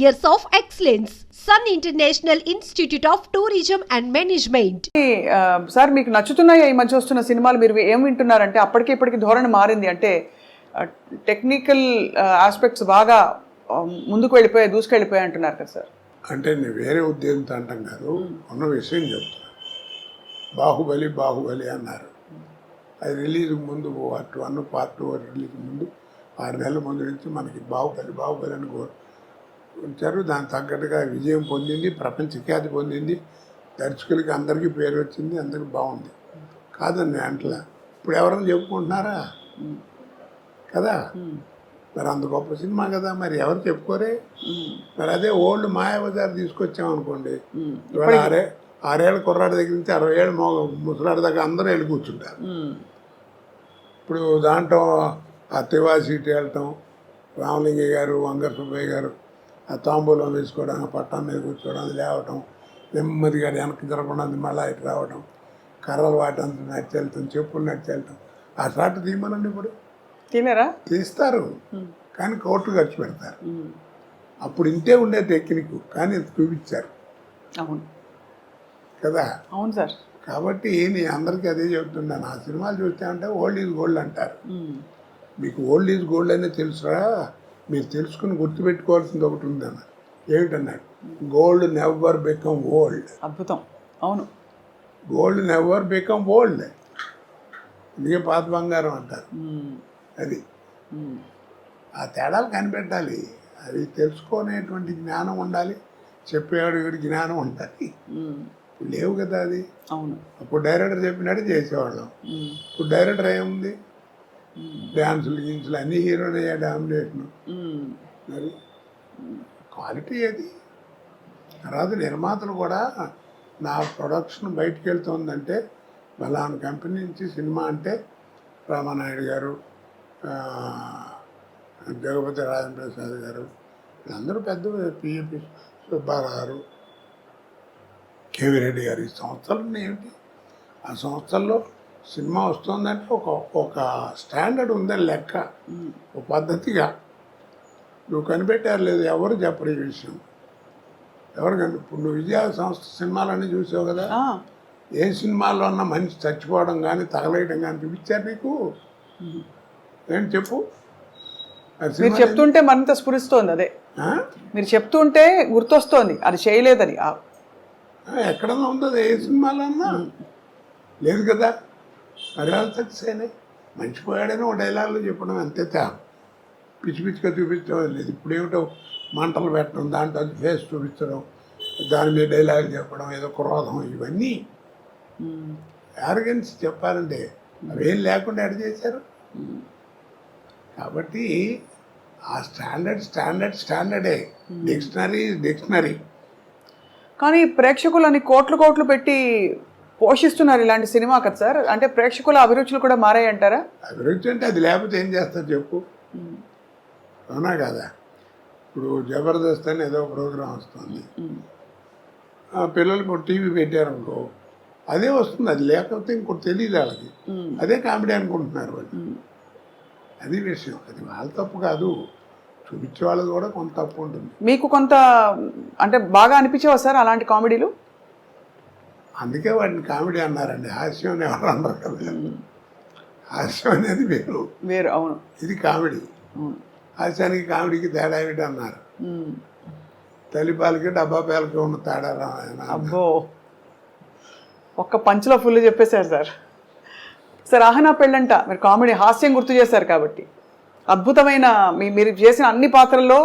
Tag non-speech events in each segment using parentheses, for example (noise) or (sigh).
years of excellence. Sun International Institute of Tourism and Management. ఆ, sir మీకు నచ్చుతున్నాయా ఈ మధ్య వస్తున్న సినిమాలు మీరు ఏం వింటున్నారంటే అప్పటికి ఇప్పటికి ధోరణి మారింది అంటే టెక్నికల్ ఆస్పెక్ట్స్ బాగా ముందుకు వెళ్ళిపోయాయి దూసుకెళ్ళిపోయాయి అంటున్నారు కదా సార్ అంటే నేను వేరే ఉద్దేశంతో అంటాం కాదు ఉన్న విషయం చెప్తున్నా బాహుబలి బాహుబలి అన్నారు అది రిలీజ్ ముందు part one part two release ముందు ఆరు నెలల ముందు నుంచి మనకి బాహుబలి బాహుబలి అని కో- ఉంచారు దానికి తగ్గట్టుగా విజయం పొందింది ప్రపంచ ఖ్యాతి పొందింది. దర్శకులకి అందరికీ పేరు వచ్చింది అందరికీ బాగుంది. నేను అంటలా. ఇప్పుడు ఎవరైనా చెప్పుకుంటున్నారా? కదా? మరి అంత గొప్ప సినిమా కదా మరి ఎవరు చెప్పుకోరే? మరి అదే ఓల్డ్ మాయాబజార్ తీసుకొచ్చామనుకోండి ఆరే ఆరేళ్ళ కుర్రాడి దగ్గర నుంచి అరవై ఏళ్ళు మోగ ముసలాడి దాకా అందరూ వెళ్ళి కూర్చుంటారు. ఇప్పుడు దాంట్లో ఆ వెళ్ళటం రామలింగయ్య గారు వంగర్ సుబ్బయ్య గారు తాంబూలం వేసుకోవడం పట్టం మీద కూర్చోవడం అది లేవటం నెమ్మదిగా వెనక్కి జరగకుండా మళ్ళీ ఇటు రావడం కర్రలు వాటంతా నడిచి వెళ్తాం చెప్పులు నడిచి వెళ్తాం. ఆ షాట్ తీయమనండి ఇప్పుడు. తినరా తీస్తారు. కానీ కోట్లు ఖర్చు పెడతారు. అప్పుడు ఇంతే ఉండే టెక్నిక్ కానీ చూపించారు. అవును. కదా? అవును సార్. కాబట్టి నేను అందరికీ అదే చెప్తున్నాను. ఆ సినిమాలు చూస్తే అంటే ఓల్డ్ ఈజ్ గోల్డ్ అంటారు. మీకు ఓల్డ్ ఈజ్ గోల్డ్ అనే తెలుసురా? మీరు తెలుసుకుని గుర్తుపెట్టుకోవాల్సింది ఒకటి ఉందన్న ఏమిటన్నాడు గోల్డ్ నెవర్ బికమ్ ఓల్డ్ అద్భుతం. అవును. గోల్డ్ నెవర్ బికమ్ ఓల్డ్ ఇదే పాత బంగారం అంటారు. అది. ఆ తేడాలు కనిపెట్టాలి. అవి తెలుసుకునేటువంటి జ్ఞానం ఉండాలి. చెప్పేవాడు జ్ఞానం ఉండాలి. లేవు కదా అది. అవును. అప్పుడు డైరెక్టర్ చెప్పినట్టు చేసేవాళ్ళం. ఇప్పుడు డైరెక్టర్ ఏముంది? డ్యాన్సులు గిన్సులు అన్ని హీరోనే డామినేషన్. మరి క్వాలిటీ అది. తర్వాత నిర్మాతలు కూడా నా ప్రొడక్షన్ బయటికి వెళ్తుందంటే బలానా కంపెనీ నుంచి సినిమా అంటే రామానాయుడు గారు జగపతి రాజేంద్ర ప్రసాద్ గారు వీళ్ళందరూ పెద్ద పిఎపి సుబ్బారావు గారు కేవీ రెడ్డి గారు. ఈ సంస్థలు ఏమిటి? ఆ సంస్థల్లో సినిమా వస్తుందంటే ఒక ఒక స్టాండర్డ్ ఉందని లెక్క ఒక పద్ధతిగా. నువ్వు కనిపెట్టారు లేదు ఎవరు చెప్పరు ఈ విషయం. ఎవరు కని ఇప్పుడు నువ్వు విజయ సంస్థ సినిమాలన్నీ చూసావు కదా? ఏ సినిమాలో ఉన్న మనిషి చచ్చిపోవడం కానీ తగలేయడం కానీ చూపించారు నీకు? ఏంటి చెప్పు? మీరు చెప్తుంటే మరింత స్ఫురిస్తోంది అదే? మీరు చెప్తుంటే గుర్తొస్తోంది అది చేయలేదని. ఎక్కడన్నా ఉందో ఏ సినిమాలో అన్నా? లేదు కదా? మరి అది సక్సెస్ అయినాయి మంచి పోయాడని ఒక డైలాగులు చెప్పడం అంతే తా. పిచ్చి పిచ్చిగా చూపించడం లేదు. ఇప్పుడు ఏమిటో మంటలు పెట్టడం దాంట్లో ఫేస్ చూపించడం దాని మీద డైలాగ్ చెప్పడం ఏదో క్రోధం ఇవన్నీ మ్మ్. యారగెన్స్ చెప్పాలంటే అవేం లేకుండా ఎడ చేశారు? కాబట్టి ఆ స్టాండర్డ్ స్టాండర్డ్ స్టాండర్డే డిక్షనరీ డిక్షనరీ కానీ ప్రేక్షకులని కోట్లు కోట్లు పెట్టి పోషిస్తున్నారు ఇలాంటి సినిమా కదా సార్? అంటే ప్రేక్షకుల అభిరుచులు కూడా మారాయి అంటారా? అభిరుచి అంటే అది లేకపోతే ఏం చేస్తారు చెప్పు? అవునా కదా? ఇప్పుడు జబర్దస్త్ అని ఏదో ప్రోగ్రాం వస్తుంది. ఆ పిల్లలు ఇప్పుడు టీవీ పెట్టారనుకో అదే వస్తుంది. అది లేకపోతే ఇంకోటి తెలియదు వాళ్ళకి. అదే కామెడీ అనుకుంటున్నారు వాళ్ళు. అది విషయం. అది వాళ్ళ తప్పు కాదు. చూపించే వాళ్ళది కూడా కొంత తప్పు ఉంటుంది. మీకు కొంత అంటే బాగా అనిపించేవా సార్ అలాంటి కామెడీలు? అందుకే వాటిని కామెడీ అన్నారండి. హాస్యం అని ఎవరు అన్నారు కదా. హాస్యం అనేది వేరు. వేరు అవును. ఇది కామెడీ. హాస్యానికి కామెడీకి తేడా ఏమిటి అన్నారు. తల్లిపాలకి డబ్బా పాలకి ఉన్న తేడా. అబ్బో. ఒక్క పంచులో ఫుల్ చెప్పేశారు సార్. సార్ ఆహనా పెళ్ళంట. మీరు కామెడీ హాస్యం గుర్తు చేశారు కాబట్టి. అద్భుతమైన మీ మీరు చేసిన అన్ని పాత్రల్లో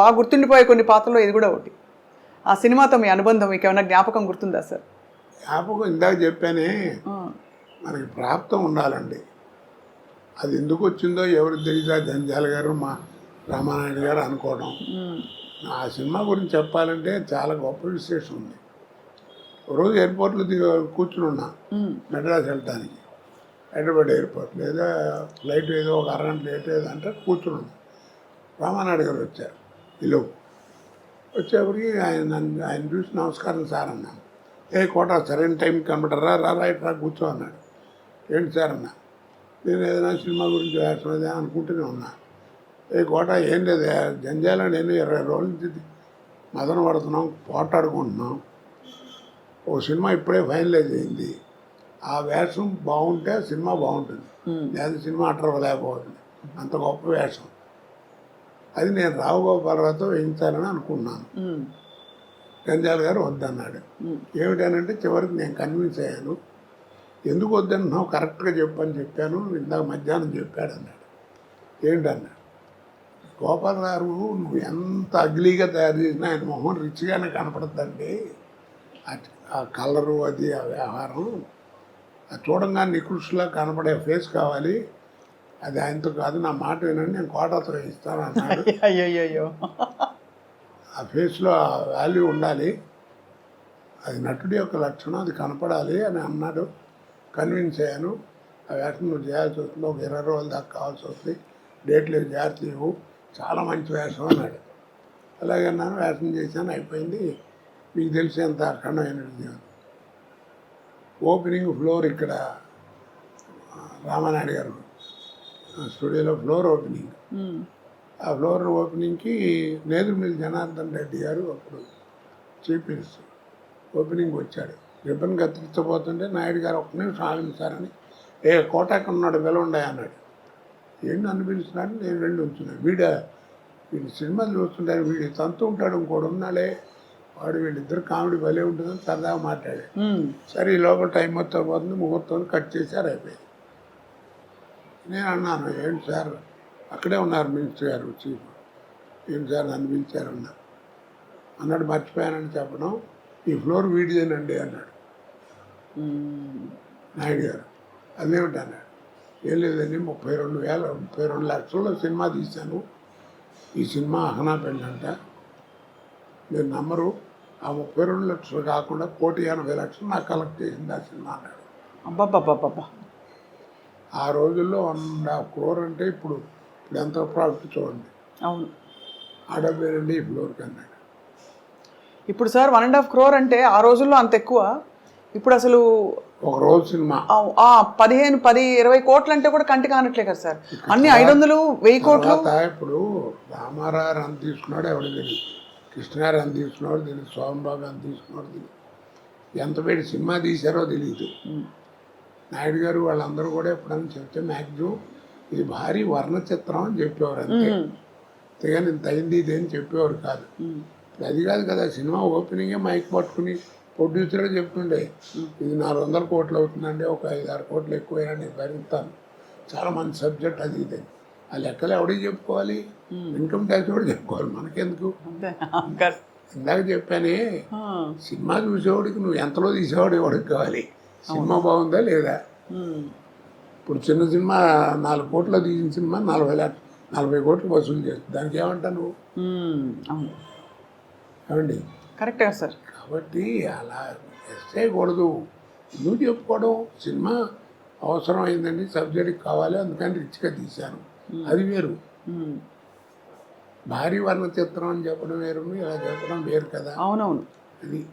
బాగా గుర్తుండిపోయే కొన్ని పాత్రల్లో ఇది కూడా ఒకటి. ఆ సినిమాతో మీ అనుబంధం మీకు ఏమైనా జ్ఞాపకం గుర్తుందా సార్? జ్ఞాపకం ఇందాక చెప్పానే మనకి ప్రాప్తం ఉండాలండి. అది ఎందుకు వచ్చిందో ఎవరికి తెలియదా జంజాల గారు మా రామానాయుడు గారు అనుకోవడం. ఆ సినిమా గురించి చెప్పాలంటే చాలా గొప్ప విశేషం ఉంది. రోజు ఎయిర్పోర్ట్లో దిగ కూర్చుని ఉన్నా. మెడ్రాస్ వెళ్ళటానికి హైదరాబాద్ ఎయిర్పోర్ట్ లేదా ఫ్లైట్ ఏదో ఒక అరగంట లేట్ ఏదో అంటే కూర్చుని ఉన్నా రామానాయుడు గారు వచ్చారు. ఈలో వచ్చేప్పటికి ఆయన ఆయన చూసి నమస్కారం సార్ అన్నాను. ఏ కోట సరైన టైం కనబడరా రా రైట్ రా కూర్చో అన్నాడు. ఏంటి సార్ అన్నా? నేను ఏదైనా సినిమా గురించి వేసలేదా అనుకుంటూనే ఉన్నా. ఏ కోట ఏం లేదు. జంజాల నేను ఇరవై రోజుల నుంచి మదన పడుతున్నాం పోటాడుకుంటున్నాం ఓ సినిమా ఇప్పుడే ఫైనలైజ్ అయింది. ఆ వేషం బాగుంటే సినిమా బాగుంటుంది. లేదా సినిమా అటర్ లేకపోతుంది అంత గొప్ప వేషం. అది నేను రావు గోపాలరావుతో వేయించాలని అనుకున్నాను. గంజాల గారు వద్దన్నాడు. ఏమిటనంటే చివరికి నేను కన్విన్స్ అయ్యాను. ఎందుకు వద్దన్నావు? కరెక్ట్గా చెప్పని చెప్పాను. ఇందాక మధ్యాహ్నం చెప్పాడు అన్నాడు. ఏంటన్నాడు గోపాలరావు నువ్వు ఎంత అగ్లీగా తయారు చేసినా ఆయన మొహం రిచ్గానే కనపడుతుందండి ఆ- కలరు అది ఆ వ్యవహారం. అది చూడంగానే నికృష్లా కనపడే ఫేస్ కావాలి. అది ఆయనతో కాదు నా మాట వినండి నేను కోటతో ఇస్తాను అన్నాడు. (laughs) అయ్యయ్యో ఆ ఫేస్లో ఆ వాల్యూ ఉండాలి. అది నటుడి యొక్క లక్షణం అది కనపడాలి అని అన్నాడు. కన్విన్స్ అయ్యాను. ఆ వేషం నువ్వు చేయాల్సి వస్తుంది. ఒక ఇరవై రోజుల దాకా కావాల్సి వస్తుంది. డేట్లు లేవు జాగ్రత్త లేవు చాలా మంచి వేషం అన్నాడు. అలాగే అన్నాను వేషం చేశాను అయిపోయింది. మీకు తెలిసేంత అఖండమైన విజయం. ఓపెనింగ్ ఫ్లోర్ ఇక్కడ ఆ, రామానాయుడు గారు స్టూడియోలో ఫ్లోర్ ఓపెనింగ్. ఆ ఫ్లోర్ ఓపెనింగ్కి నేదురుమిల్లి జనార్దన్ రెడ్డి గారు అప్పుడు చీఫ్ మినిస్టర్. ఓపెనింగ్ వచ్చాడు. రిబ్బన్ కత్తిరించబోతుంటే నాయుడు గారు ఒక్క నిమిషం ఆగించారని ఏ కోటాకు ఉన్నాడు పిలవండి అన్నాడు. ఏంటి పిలుస్తున్నాడు నేను వెళ్ళి ఉంచున్నాను వీడ వీడి సినిమాలు చూస్తుంటారు వీడి తంతు ఉంటాడు ఇంకోడు ఉన్నాడే. వాడు వీళ్ళిద్దరు కామెడీ భలే ఉంటుందని సరదాగా మాట్లాడాడు. సరే ఈ లోపల టైం మొత్తం పోతుంది ముహూర్తం కట్ చేశారు అయిపోయింది. నేను అన్నాను ఏంటి సార్? అక్కడే ఉన్నారు మినిస్టర్ గారు చీఫ్ ఏంటి సార్ నన్ను పిలిచారు అన్నారు. అన్నాడు మర్చిపోయానని చెప్పడం ఈ ఫ్లోర్ వీడిదేనండి అన్నాడు. నాయుడు గారు అదేమిటి అన్నాడు. ఏం లేదండి ముప్పై రెండు వేల ముప్పై రెండు లక్షల్లో సినిమా తీశాను. ఈ సినిమా అహనా పెళ్ళంట మీరు నమ్మరు ఆ ముప్పై రెండు లక్షలు కాకుండా కోటి ఎనభై లక్షలు నాకు కలెక్ట్ చేసింది ఆ సినిమా అన్నాడు. అబ్బబ్బబ్బబ్బబ్బా. ఆ రోజుల్లో వన్ హాఫ్ క్రోర్ అంటే ఇప్పుడు ఇప్పుడు ఎంత ప్రాఫిట్ చూడండి అవును. ఆ డబ్బేనండి ఈ ఫ్లోర్కి అన్నాడు. ఇప్పుడు sir one and half crore అంటే ఆ రోజుల్లో అంత ఎక్కువ? ఇప్పుడు అసలు ఒక రోజు సినిమా. పదిహేను పది ఇరవై కోట్లు అంటే కూడా కంటి కానట్లే కదా సార్. అన్ని ఐదు వందలు వెయ్యి కోట్లు? ఇప్పుడు రామారావు ఎంత తీసుకున్నాడు ఎవడు తెలియదు. కృష్ణగారు ఎంత తీసుకున్నాడు తెలియదు. సోమబాబు ఎంత తీసుకున్నాడు తెలియదు. ఎంత పెట్టి సినిమా తీశారో తెలియదు. నాయుడు గారు వాళ్ళందరూ కూడా ఎప్పుడైనా చెప్తే మ్యాక్సిమం ఇది భారీ వర్ణ చిత్రం అని చెప్పేవారు అంతే. అంతేగాని ఇంత అయింది ఇది అని చెప్పేవారు కాదు. అది కాదు కదా సినిమా ఓపెనింగే మైక్ పట్టుకుని ప్రొడ్యూసరే చెప్తుండే ఇది నాలుగు వందల కోట్లు అవుతుందండి ఒక ఐదు ఆరు కోట్లు ఎక్కువైనా నేను భరిస్తాను. చాలా మంచి సబ్జెక్ట్ అది ఇది. ఆ లెక్కలు ఎవడికి చెప్పుకోవాలి? ఇన్కమ్ ట్యాక్స్ కూడా చెప్పుకోవాలి మనకెందుకు. ఇందాక చెప్పానే సినిమా చూసేవాడికి నువ్వు ఎంతలో తీసేవాడు ఎవడికి కావాలి? సినిమా బాగుందా లేదా? ఇప్పుడు చిన్న సినిమా నాలుగు కోట్ల తీసిన సినిమా నలభై లక్ష నలభై కోట్లు వసూలు చేస్తుంది దానికి ఏమంటా నువ్వు? ఏమండి? కరెక్టే సార్. కాబట్టి అలా ఎస్ చేయకూడదు ఎందుకు చెప్పుకోవడం? సినిమా అవసరం అయిందండి సబ్జెక్ట్ కావాలి అందుకని రిచ్గా తీశాను. అది వేరు. భారీ వర్ణ చిత్రం అని చెప్పడం వేరు ఇలా చెప్పడం వేరు కదా. అవునవును. అది